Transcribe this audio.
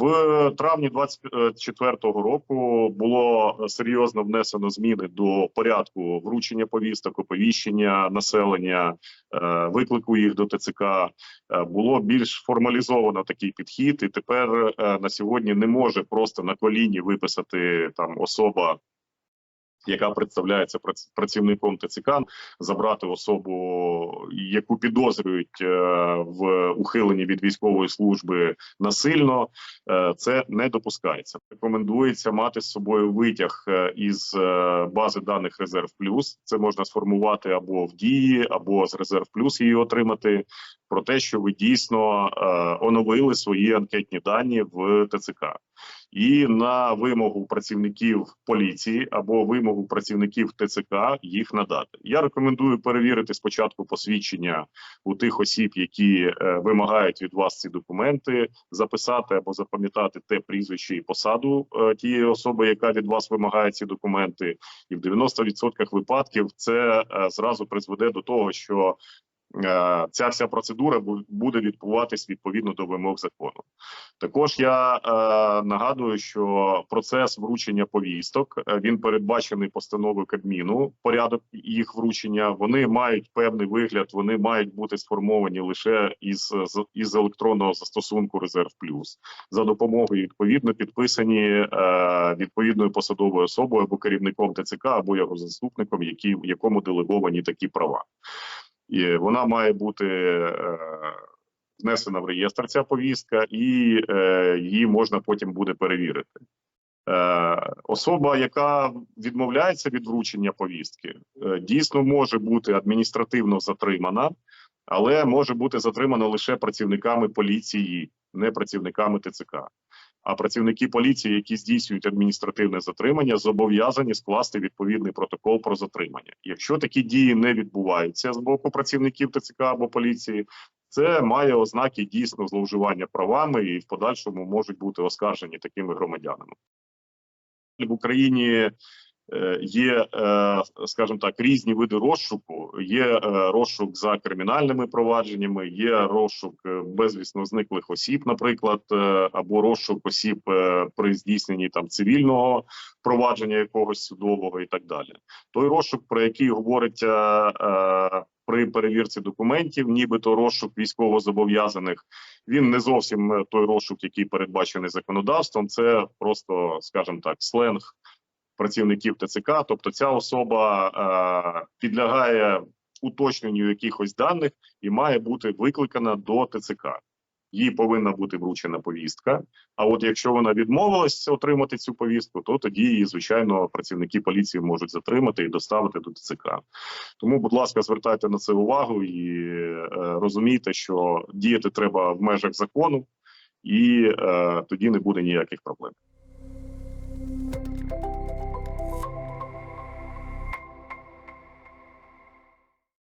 В травні 24-го року було серйозно внесено зміни до порядку вручення повісток, оповіщення населення, е, виклику їх до ТЦК. Е, Було більш формалізовано такий підхід, і тепер е, на сьогодні не може просто на коліні виписати там особа. Яка представляється прац- працівником ТЦК, забрати особу, яку підозрюють е, в ухиленні від військової служби насильно, Е, це не допускається. Рекомендується мати з собою витяг е, із бази даних Резерв Плюс. Це можна сформувати або в дії, або з Резерв Плюс її отримати. Про те, що ви дійсно оновили свої анкетні дані в ТЦК. І на вимогу працівників поліції або вимогу працівників ТЦК їх надати. Я рекомендую перевірити спочатку посвідчення у тих осіб, які е, вимагають від вас ці документи, записати або запам'ятати те прізвище і посаду е, тієї особи, яка від вас вимагає ці документи, і в 90% випадків це е, зразу призведе до того, що ця вся процедура буде відбуватись відповідно до вимог закону. Також я е, нагадую, що процес вручення повісток е, він передбачений постановою Кабміну. Порядок їх вручення вони мають певний вигляд, вони мають бути сформовані лише із, із електронного застосунку Резерв Плюс за допомогою відповідно підписані е, відповідною посадовою особою або керівником ТЦК, або його заступником, які якому делеговані такі права. І вона має бути е, внесена в реєстр ця повістка, і е, її можна потім буде перевірити. Е, особа, яка відмовляється від вручення повістки, е, дійсно може бути адміністративно затримана, але може бути затримана лише працівниками поліції, не працівниками ТЦК. А працівники поліції, які здійснюють адміністративне затримання, зобов'язані скласти відповідний протокол про затримання. Якщо такі дії не відбуваються з боку працівників ТЦК або поліції, це має ознаки дійсно зловживання правами і в подальшому можуть бути оскаржені такими громадянами. В Україні є, е, скажімо так, різні види розшуку. Є е, розшук за кримінальними провадженнями, є розшук е, безвісно зниклих осіб, наприклад, е, або розшук осіб е, при здійсненні там цивільного провадження якогось судового і так далі. Той розшук, про який говориться е, при перевірці документів, нібито розшук військовозобов'язаних, він не зовсім е, той розшук, який передбачений законодавством. Це просто, скажімо так, сленг працівників ТЦК. Тобто, ця особа е, підлягає уточненню якихось даних і має бути викликана до ТЦК. Їй повинна бути вручена повістка. А от якщо вона відмовилась отримати цю повістку, то тоді її, звичайно, працівники поліції можуть затримати і доставити до ТЦК. Тому, будь ласка, звертайте на це увагу і е, розумійте, що діяти треба в межах закону, і е, тоді не буде ніяких проблем.